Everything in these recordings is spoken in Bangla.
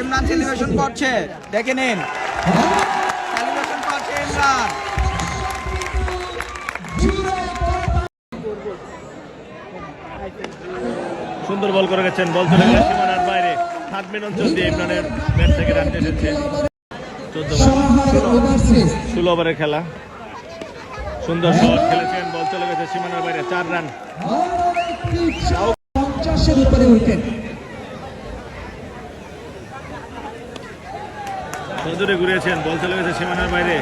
ইমরান সেলিব্রেশন করছে। দেখে নিন। সেলিব্রেশন করছে ইমরান। সুন্দর বল করে গেছেন বল চলে গেল সীমানার বাইরে। সাত মিনিট অঞ্চল দিয়ে ইমরানের ব্যাট থেকে রান এসেছে চোদ্দ ষোলো ওভারের খেলা। সুন্দর শট খেলেছেন বল চলে গেছে সীমানার বাইরে চার রান। পঞ্চাশের উপরে উইকেট। সদরে ঘুরিয়েছেন বল চলে গেছে সীমানার বাইরে।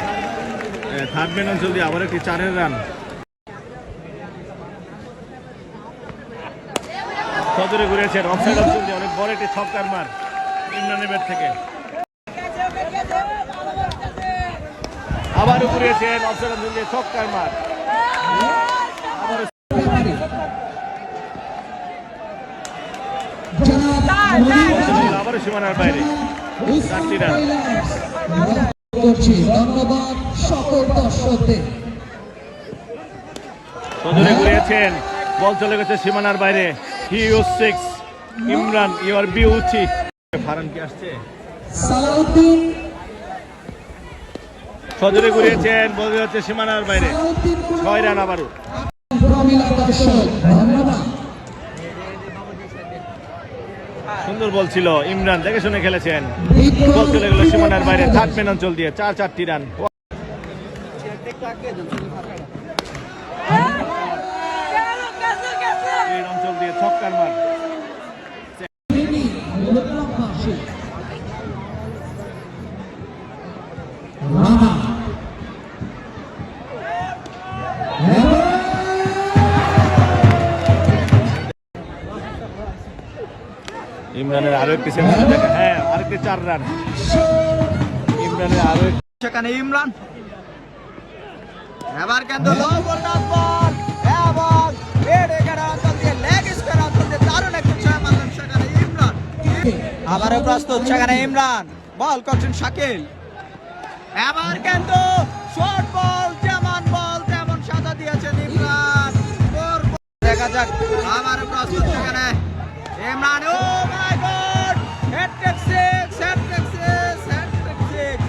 থার্ড ম্যান অঞ্চল দিয়ে আবার একটি চারের রান। সদরে ঘুরিয়েছেন অফসাইড অঞ্চল দিয়ে অনেক বড় একটি ছক্কার মার ইমরানের ব্যাট থেকে। আবারও ঘুরিয়েছেন অফসাইড অঞ্চল দিয়ে ছক্কার মার। আবারও সীমানার বাইরে। চারটি করছি ধন্যবাদ সকল দর্শকদের সদরে ঘুরিয়েছেন বল চলে গেছে সীমানার বাইরে। He six Imran your beauty Farhan কি আসছে? সালাউদ্দিন। সদরে ঘুরিয়েছেন বল হচ্ছে সীমানার বাইরে। ছয় রান আবারও। দর্শক সুন্দর বল ছিল। ইমরান, দেখে শুনে খেলেছেন। বল চলে গেল সীমানার বাইরে, থার্ড ম্যান অঞ্চল দিয়ে চার চারটি রান। অঞ্চল দিয়ে ছক্কার মার। ইমরানের আরও একটি হ্যাঁ আরেকটি চার রান। ইমরানের আরও সেখানে ইমরান। এবার কিন্তু বল এবং আবারও প্রস্তুত সেখানে ইমরান। বল করছেন শাকিল। এবার কিন্তু শর্ট বল যেমন বল তেমন সাজা দিয়েছেন ইমরান। দেখা যাক, আবারও প্রস্তুত সেখানে। Imran, oh my god hattrick six hattrick six hattrick six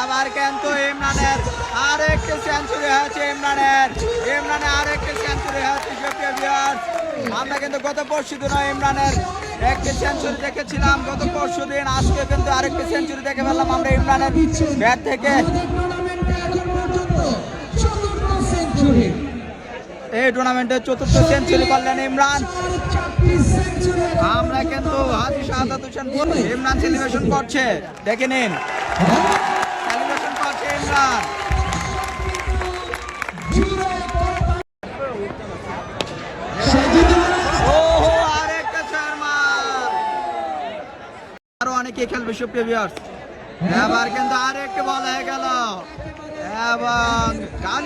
এবার কিন্তু ইমরানের আরেকটি সেঞ্চুরি হয়েছে ইমরানের। ইমরানের আরেকটি সেঞ্চুরি হয়েছে আমরা কিন্তু গত পরশু দিন ইমরানের একটি সেঞ্চুরি দেখেছিলাম। গত পরশু দিন, আজকে কিন্তু আরেকটি সেঞ্চুরি দেখে ফেললাম আমরা ইমরানের ব্যাট থেকে। এই টুর্নামেন্টে চতুর্থ সেঞ্চুরি করলেন ইমরান। আমরা কিন্তু হাজি শাহাদাত হোসেন ইমরান সেলিব্রেশন করছে। দেখে নিন। সেলিব্রেশন করছে ইমরান। আরও অনেকে খেলবে সুপ্রিয় ভিউয়ার্স এবার কিন্তু আরেকটি বল হয়ে গেল। এবং